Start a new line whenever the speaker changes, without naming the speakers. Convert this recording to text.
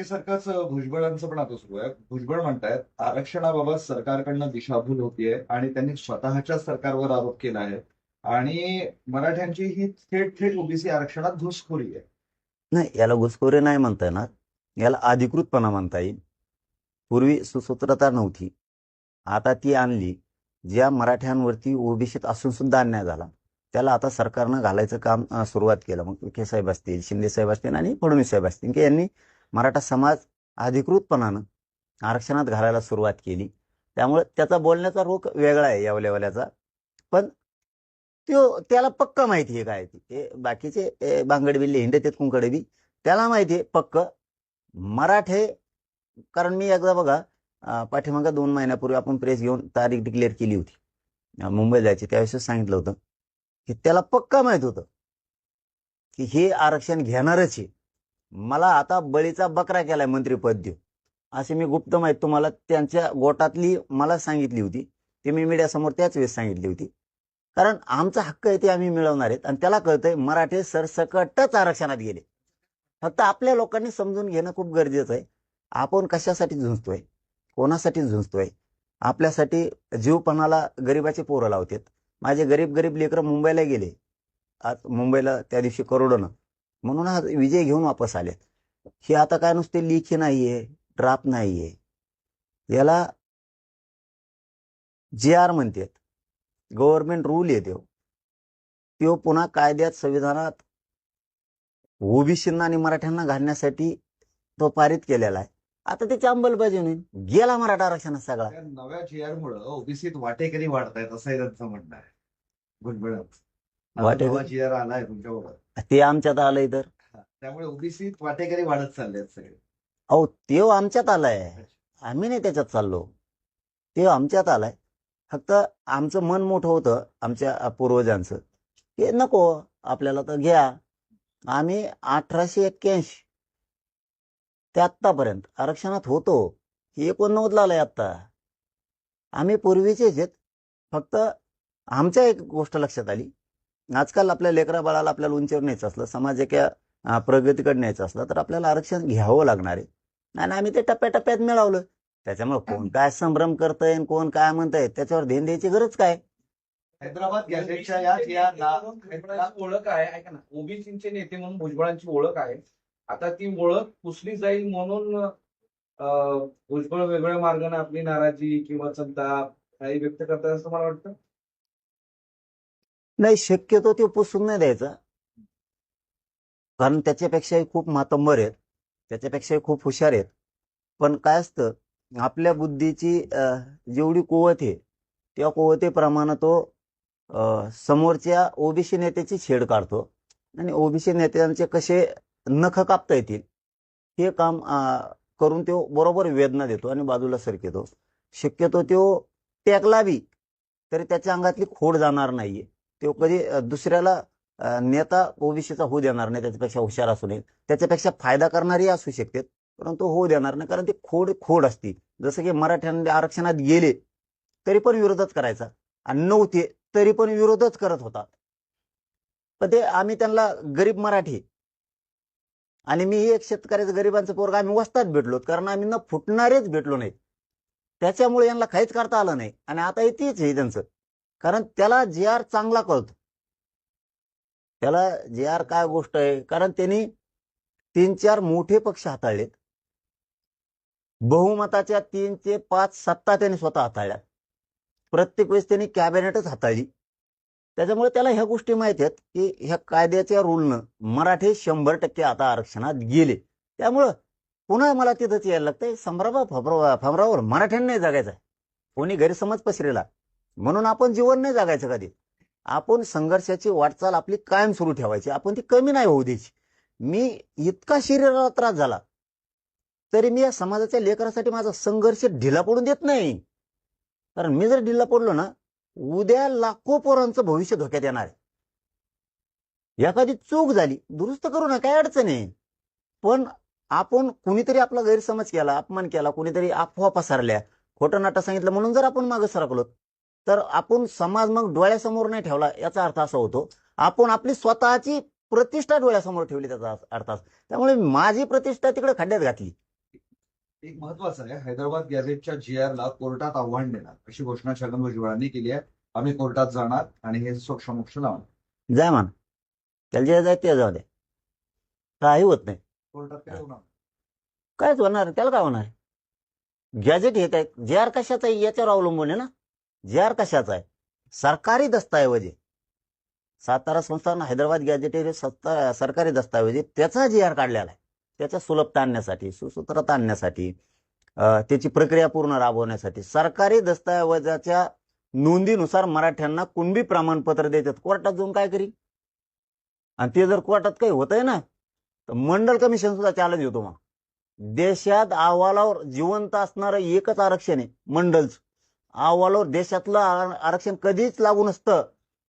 सरकारच भुजबळांचं पण आता सुरू आहे. भुजबळ म्हणतायत आरक्षणाबाबत सरकारकडनं दिशाभूल होतीये आणि त्यांनी स्वतःच्या सरकारवर आरोप केला आहे. आणि मराठ्यांची ही थेट थेट ओबीसी आरक्षणात घुसखोरी आहे.
नाही याला घुसखोरी नाही म्हणता येणार. याला अधिकृतपणा म्हणता येईल. पूर्वी सुसूत्रता नव्हती. आता ती आणली. ज्या मराठ्यांवरती ओबीसीत असून सुद्धा अन्याय झाला. त्याला आता सरकारनं घालायचं काम सुरुवात केलं. मग विखे साहेब असतील शिंदे साहेब असतील आणि फडणवीस साहेब असतील. की यांनी मराठा समाज अधिकृतपणानं आरक्षणात घालायला सुरुवात केली. त्यामुळे त्याचा बोलण्याचा रोख वेगळा आहे यावल्यावल्याचा पण त्यो त्याला पक्क माहिती आहे काय ती. ते बाकीचे बांगडबिल्ले हिंडतेत आहेत बी त्याला माहिती आहे पक्क. मराठे कारण मी एकदा बघा पाठीमागा दोन महिन्यापूर्वी आपण प्रेस घेऊन तारीख डिक्लेअर केली होती. मुंबई मुंबईला जायची त्याविषयी सांगितलं होतं की त्याला पक्का माहीत होतं की हे आरक्षण घेणारच आहे मला आता बळीचा बकरा केलाय मंत्रीपद देऊ असे मी गुप्त माहीत तुम्हाला त्यांच्या गोटातली मला सांगितली होती. ते मी मीडियासमोर त्याच वेळेस सांगितली होती. कारण आमचा हक्क आहे ते आम्ही मिळवणार आहेत. आणि त्याला कळतंय मराठे सरसकटच आरक्षणात गेले. फक्त आपल्या लोकांनी समजून घेणं खूप गरजेचं आहे. आपण कशासाठी झुंजतोय? कोणासाठी झुंजतोय? आपल्यासाठी जीवपणाला गरिबाचे पोरं लावतात. माझे गरीब गरीब लेकरं मुंबईला गेले. आज मुंबईला त्या दिवशी करोडोनं. म्हणून आज विजय घेऊन वापस आले हे आता काय नुसते लिखी नाहीये ड्राफ्ट नाहीये. याला जे आर म्हणतात. गव्हर्नमेंट रूल येतो तो पुन्हा कायद्यात संविधानात ओबीसींना आणि मराठ्यांना घालण्यासाठी तो पारित केलेला आहे. आता त्याची अंमलबजावणी. गेला मराठा आरक्षणात सगळा.
नव्या जीआर मुळे ओबीसीत वाटेकरी वाढतायत असंही त्यांचं म्हणणं आहे.
वाटेकरी?
नवा जीआर आलाय तुमच्याबरोबर.
ते आमच्यात आलंय तर.
त्यामुळे ओबीसीत वाटेकरी वाढत चालले आहेत सगळे.
अहो ते आमच्यात आलाय. आम्ही नाही त्याच्यात चाललो. ते आमच्यात आलाय. फक्त आमचं मन मोठं होतं आमच्या पूर्वजांचं. की नको आपल्याला तर घ्या. आम्ही अठराशे एक्क्याऐंशी. ते आत्तापर्यंत आरक्षणात होतो. हे एकोणनव्वदला आलंय आत्ता. आम्ही पूर्वीचेच आहेत. फक्त आमच्या एक गोष्ट लक्षात आली. आजकाल आपल्या लेकरा बाळाला आपल्याला उंचीवर न्यायचं असलं समाज एका प्रगतीकडे न्यायचं असलं तर आपल्याला आरक्षण घ्यावं लागणार आहे. आणि आम्ही ते टप्प्याटप्प्यात मिळवलं. त्याच्यामुळे कोण काय संभ्रम करतंय कोण काय म्हणतंय त्याच्यावर ध्यान द्यायची गरज काय?
हैदराबाद या
ओळख आहे. ऐका ना ओबीसीचे नेते म्हणून भुजबळांची ओळख आहे. आता ती ओळख पुसली जाईल म्हणून भुजबळ वेगळ्या मार्गाने आपली नाराजी किंवा संताप काही व्यक्त करतात असं मला वाटतं?
नाही शक्यतो ते पुसून नाही द्यायचा. कारण त्याच्यापेक्षाही खूप मातंबर आहेत. त्याच्यापेक्षाही खूप हुशार आहेत. पण काय असतं आपल्या बुद्धीची जेवढी कुवत आहे त्या कुवतेप्रमाणे तो समोरच्या ओबीसी नेत्याची छेड काढतो. आणि ओबीसी नेत्यांचे कसे नख कापता येतील हे काम करून तो बरोबर वेदना देतो आणि बाजूला सरकेतो. शक्यतो तो टेकला बी तरी त्याच्या अंगातली खोड जाणार नाहीये. तो कधी दुसऱ्याला नेता ओबीसीचा होऊ देणार नाही त्याच्यापेक्षा हुशार असू नये. त्याच्यापेक्षा फायदा करणारी असू शकते परंतु होऊ देणार नाही कारण ती खोड खोड असती. जसं की मराठ्यांनी आरक्षणात गेले तरी पण विरोधच करायचा. आणि नव्हते तरी पण विरोधच करत होता. पण ते आम्ही त्यांना गरीब मराठी. आणि मी एक शेतकऱ्याचं गरिबांचं पोरग आम्ही वस्तात भेटलो कारण आम्ही न फुटणारेच भेटलो नाही त्याच्यामुळे यांना काहीच करता आलं नाही. आणि आता तेच आहे त्यांचं. कारण त्याला जे आर चांगला कळतो. त्याला जे आर काय गोष्ट आहे? कारण त्यांनी तीन चार मोठे पक्ष हाताळलेत. बहुमताच्या तीन ते पाच सत्ता त्यांनी स्वतः हाताळल्या. प्रत्येक वेळेस त्यांनी कॅबिनेटच हाताळली. त्याच्यामुळे त्याला ह्या गोष्टी माहिती आहेत की ह्या कायद्याच्या रूलनं मराठे शंभर टक्के आता आरक्षणात गेले. त्यामुळं पुन्हा मला तिथंच यायला लागतंय. संभ्रमा फबरा फमरावर मराठ्यांनाही नाही जगायचं आहे. कोणी गैरसमज पसरेला. म्हणून आपण जीवन नाही जगायचं कधी. आपण संघर्षाची वाटचाल आपली कायम सुरू ठेवायची. आपण ती कमी नाही होऊ द्यायची. मी इतका शरीराला त्रास झाला तरी मी या समाजाच्या लेकरासाठी माझा संघर्ष ढिला पडून देत नाही. कारण मी जर ढिला पडलो ना उद्या लाखो पोरांचं भविष्य धोक्यात येणार आहे. एखादी चूक झाली दुरुस्त करू ना काय अडचण आहे? पण आपण कुणीतरी आपला गैरसमज केला अपमान केला कुणीतरी अफवा पसरल्या खोटं नाटं सांगितलं म्हणून जर आपण मागे सरकलो तर आपण समाज मग डोळ्यासमोर नाही ठेवला याचा अर्थ असा होतो. आपण आपली स्वतःची प्रतिष्ठा डोळ्यासमोर ठेवली त्याचा अर्थ त्यामुळे माझी प्रतिष्ठा तिकडे खड्ड्यात घातली.
एक महत्वाचं आहे. हैदराबाद गॅझेटच्या जी ला कोर्टात आव्हान देणार. अशी घोषणा छगन भुजबळांनी केली आहे. आम्ही कोर्टात जाणार आणि हे समक्ष लावणार.
जाय म्हणा. त्याला जे जाय ते जाऊ दे. काही होत नाही.
कोर्टात काय होणार?
कायच होणार त्याला काय होणार? गॅजेट हे काय? जे आर कशाचं याच्यावर अवलंबून आहे ना? जे आर कशाचा आहे? सरकारी दस्तऐवज आहे. सातारा संस्थान हैदराबाद गॅजेट सत्ता सरकारी दस्तऐवज आहे. त्याचा जी आर काढलेला आहे. त्याच्या सुलभता आणण्यासाठी सुसूत्रता आणण्यासाठी त्याची प्रक्रिया पूर्ण राबवण्यासाठी सरकारी दस्तऐवजाच्या नोंदीनुसार मराठ्यांना कुणबी प्रमाणपत्र देतात. कोर्टात जाऊन काय करी आणि ते जर कोर्टात काही होतंय ना तर मंडल कमिशन सुद्धा चॅलेंज देतो मग. देशात अहवालावर जिवंत असणारं एकच आरक्षण आहे मंडलचं. अहवालावर देशातलं आरक्षण कधीच लागू नसतं.